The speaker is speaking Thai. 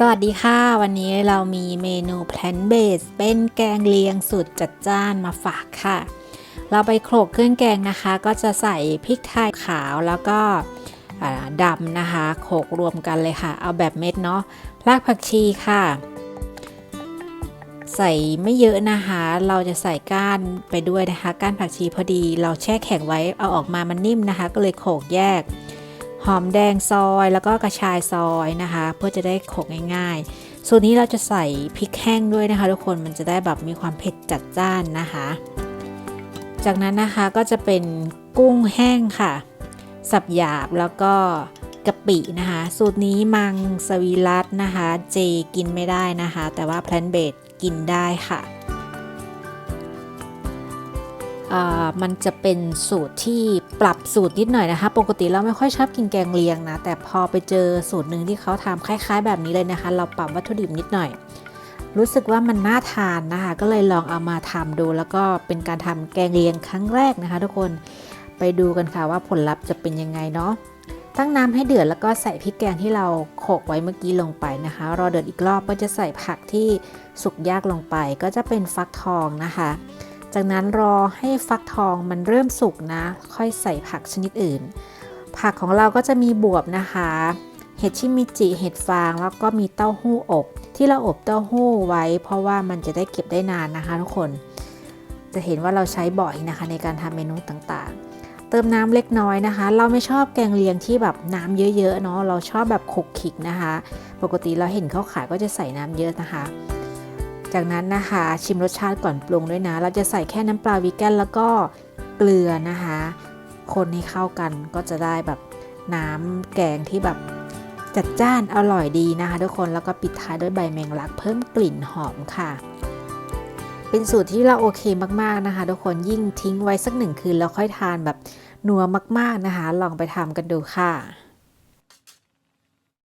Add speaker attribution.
Speaker 1: สวัสดีค่ะ วันนี้เรามีเมนู plant based เป็นแกงเลียงสูตรจัดจ้านมาฝากค่ะ เราไปโขลกเครื่องแกงนะคะ ก็จะใส่พริกไทยขาวแล้วก็ดำนะคะโขลกรวมกันเลยค่ะ เอาแบบเม็ดเนาะรากผักชีค่ะ ใส่ไม่เยอะนะคะ เราจะใส่ก้านไปด้วยนะคะ ก้านผักชีพอดี เราแช่แข็งไว้เอาออกมามันนิ่มนะคะ ก็เลยโขลกแยก หอมแดงซอยแล้วก็กระชายซอยนะคะ เพื่อจะได้โขกง่ายๆ ส่วนนี้เราจะใส่พริกแห้งด้วยนะคะ ทุกคนมันจะได้แบบมีความเผ็ดจัดจ้านนะคะ จากนั้นนะคะก็จะเป็นกุ้งแห้งค่ะ สับหยาบแล้วก็กะปินะคะ สูตรนี้มังสวิรัตนะคะ เจกินไม่ได้นะคะ แต่ว่าแพลนเบดกินได้ค่ะ มันจะเป็นสูตรที่ปรับสูตรนิดหน่อยนะคะ ปกติเราไม่ค่อยชอบกินแกงเลียงนะ แต่พอไปเจอสูตรหนึ่งที่เขาทำคล้าย ๆ แบบนี้เลยนะคะ เราปรับวัตถุดิบนิดหน่อย รู้สึกว่ามันน่าทานนะคะ ก็เลยลองเอามาทำดู แล้วก็เป็นการทำแกงเลียงครั้งแรกนะคะ ทุกคน ไปดูกันค่ะว่าผลลัพธ์จะเป็นยังไงเนาะ ตั้งน้ำให้เดือดแล้วก็ใส่พริกแกงที่เราโขกไว้เมื่อกี้ลงไปนะคะ รอเดือดอีกรอบก็จะใส่ผักที่สุกยากลงไป ก็จะเป็นฟักทองนะคะ จากนั้นรอให้ฟักทองมันเริ่มสุกนะ ค่อยใส่ผักชนิดอื่น ผักของเราก็จะมีบวบนะคะ เห็ดชิมิจิ เห็ดฟาง แล้วก็มีเต้าหู้อบ ที่เราอบเต้าหู้ไว้ เพราะว่ามันจะได้เก็บได้นานนะคะทุกคน จะเห็นว่าเราใช้บ่อยนะคะในการทำเมนูต่างๆ เติมน้ำเล็กน้อยนะคะ เราไม่ชอบแกงเลียงที่แบบน้ำเยอะๆเนาะ เราชอบแบบขุกขิกนะคะ ปกติเราเห็นเขาขายก็จะใส่น้ำเยอะนะคะ จากนั้นนะคะชิมรสชาติก่อนปรุงด้วยนะ เราจะใส่แค่น้ำปลาวีแกนแล้วก็เกลือนะคะ คนให้เข้ากันก็จะได้แบบน้ำแกงที่แบบจัดจ้านอร่อยดีนะคะ ทุกคนแล้วก็ปิดท้ายด้วยใบแมงลักเพิ่มกลิ่นหอมค่ะ เป็นสูตรที่เราโอเคมากๆนะคะ ทุกคนยิ่งทิ้งไว้สักหนึ่งคืนแล้วค่อยทานแบบนัวมากๆนะคะ ลองไปทำกันดูค่ะ